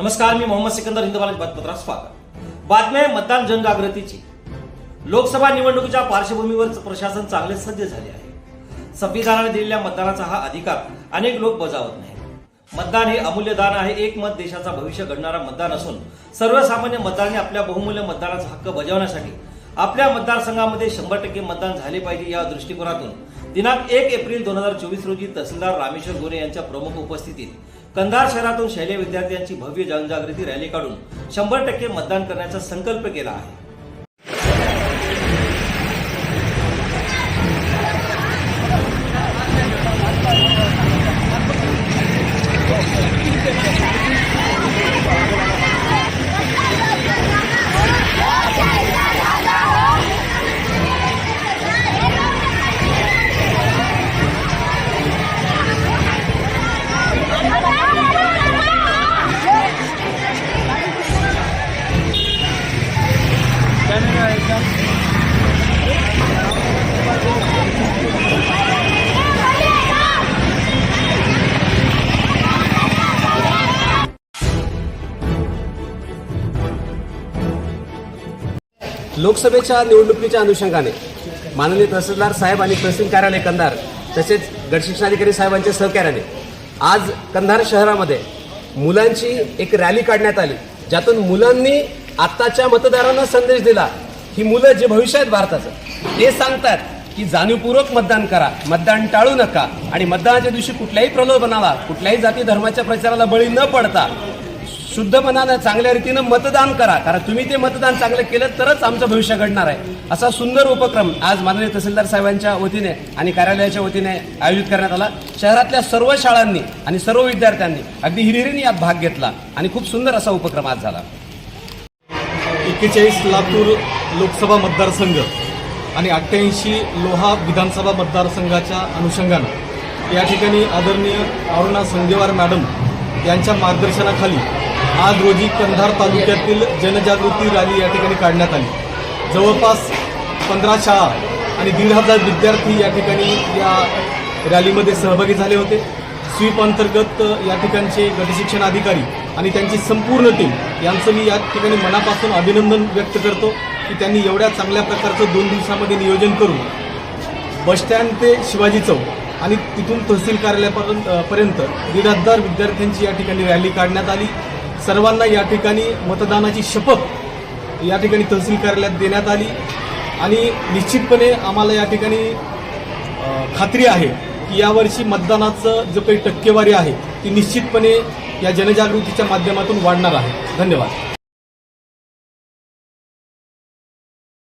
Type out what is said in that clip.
नमस्कार मी मोहम्मद सिकंदर हिंदवाला बालाजी बातपत्रात स्वागत. बातम्या मतदान जनजागृतीची लोकसभा निवडणुकीच्या पार्श्वभूमीवर प्रशासन चांगले सज्ज झाले आहे. संविधानाने दिलेल्या मतदानाचा हा अधिकार अनेक लोक बजावत नाही मतदान हे अमूल्य दान आहे एक मत देशाचा भविष्य घडणारा मतदान असून सर्वसामान्य मतदारांनी आपल्या बहुमूल्य मतदानाचा हक्क बजावण्यासाठी आपल्या मतदारसंघामध्ये शंभर टक्के मतदान झाले पाहिजे या दृष्टिकोनातून दिनांक एक एप्रिल दोन हजार चोवीस रोजी तहसीलदार रामेश्वर गोरे यांच्या प्रमुख उपस्थितीत कंधार शहरातून शैल्या विद्यार्थ्यांची भव्य जनजागृती रॅली काढून शंभर टक्के मतदान करण्याचा संकल्प केला आहे. लोकसभेच्या निवडणुकीच्या अनुषंगाने माननीय तहसीलदार साहेब आणि तहसील कार्यालय कंधार तसेच गटशिक्षणाधिकारी साहेबांच्या सहकार्याने आज कंधार शहरामध्ये मुलांची एक रॅली काढण्यात आली ज्यातून मुलांनी आत्ताच्या मतदारांना संदेश दिला ही मुलं जे भविष्य आहेत भारताचं ते सांगतात की जाणीवपूर्वक मतदान करा मतदान टाळू नका आणि मतदानाच्या दिवशी कुठल्याही प्रलोभनाला कुठल्याही जाती धर्माच्या प्रचाराला बळी न पडता शुद्धपणानं चांगल्या रीतीनं मतदान करा कारण तुम्ही ते मतदान चांगलं केलं तरच आमचं भविष्य घडणार आहे. असा सुंदर उपक्रम आज माननीय तहसीलदार साहेबांच्या वतीने आणि कार्यालयाच्या वतीने आयोजित करण्यात आला. शहरातल्या सर्व शाळांनी आणि सर्व विद्यार्थ्यांनी अगदी हिरिरीने यात भाग घेतला आणि खूप सुंदर असा उपक्रम आज झाला. एक्केचाळीस लातूर लोकसभा मतदारसंघ आणि अठ्ठ्याऐंशी लोहा विधानसभा मतदारसंघाच्या अनुषंगानं या ठिकाणी आदरणीय अरुणा संगेवार मॅडम यांच्या मार्गदर्शनाखाली आज रोजी कंधार तालुक्यातील जनजागृती रॅली या ठिकाणी काढण्यात आली. जवळपास पंधरा शाळा आणि दीड हजार विद्यार्थी या ठिकाणी या रॅलीमध्ये सहभागी झाले होते. स्वीप अंतर्गत या ठिकाणचे गटशिक्षण अधिकारी आणि त्यांची संपूर्ण टीम यांचं मी या ठिकाणी मनापासून अभिनंदन व्यक्त करतो की त्यांनी एवढ्या चांगल्या प्रकारचं दोन दिवसामध्ये नियोजन करून बसस्टँड ते शिवाजी चौक आणि तिथून तहसील कार्यालयापर्यंत पर्यंत निराधार विद्यार्थ्यांची या ठिकाणी रॅली काढण्यात आली. सर्वांना या ठिकाणी मतदानाची शपथ या ठिकाणी तहसील कार्यालयात देण्यात आली आणि निश्चितपणे आम्हाला या ठिकाणी खात्री आहे की यावर्षी मतदानाचं जो काही टक्केवारी आहे ती निश्चितपणे या जनजागृतीच्या माध्यमातून वाढणार आहे. धन्यवाद.